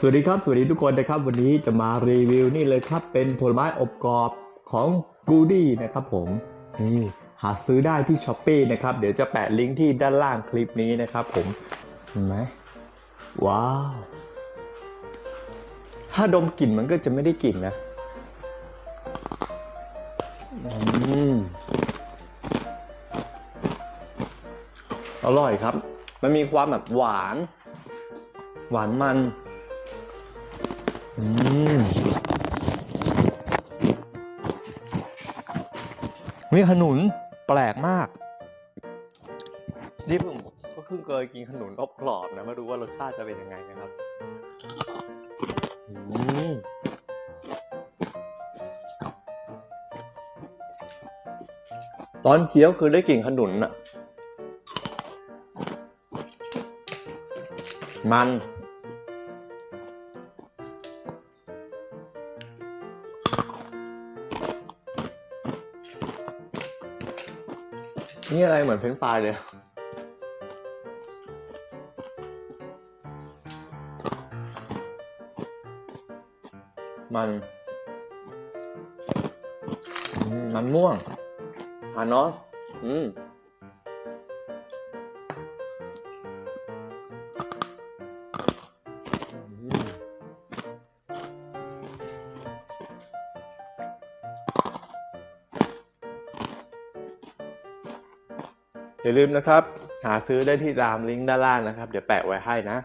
สวัสดีครับ สวัสดีทุกคนนะครับ วันนี้จะมารีวิวนี่เลยครับ เป็นผลไม้อบกรอบของกูดี้นะครับผมนี่หาซื้อได้ที่ช้อปปีนะครับ เดี๋ยวจะแปะลิงก์ที่ด้านล่างคลิปนี้นะครับผม เห็นไหมว้าว ถ้าดมกลิ่นมันก็จะไม่ได้กลิ่นนะอืมอร่อยครับ มันมีความแบบหวาน หวานมัน อืมนี่ขนุนแปลกมาก นี่ผมก็เพิ่งเคยกินขนุนอบกรอบนะไม่รู้ว่ารสชาติจะเป็นยังไงนะครับอตอนเคี้ยวคือได้กลิ่นขนุนอะมัน นี่อะไรเหมือนเฟรนช์ฟรายเลย มันมมันม่วงฮานอส อืม อย่าลืมนะครับ หาซื้อได้ที่ตามลิงก์ด้านล่างนะครับ เดี๋ยวแปะไว้ให้นะ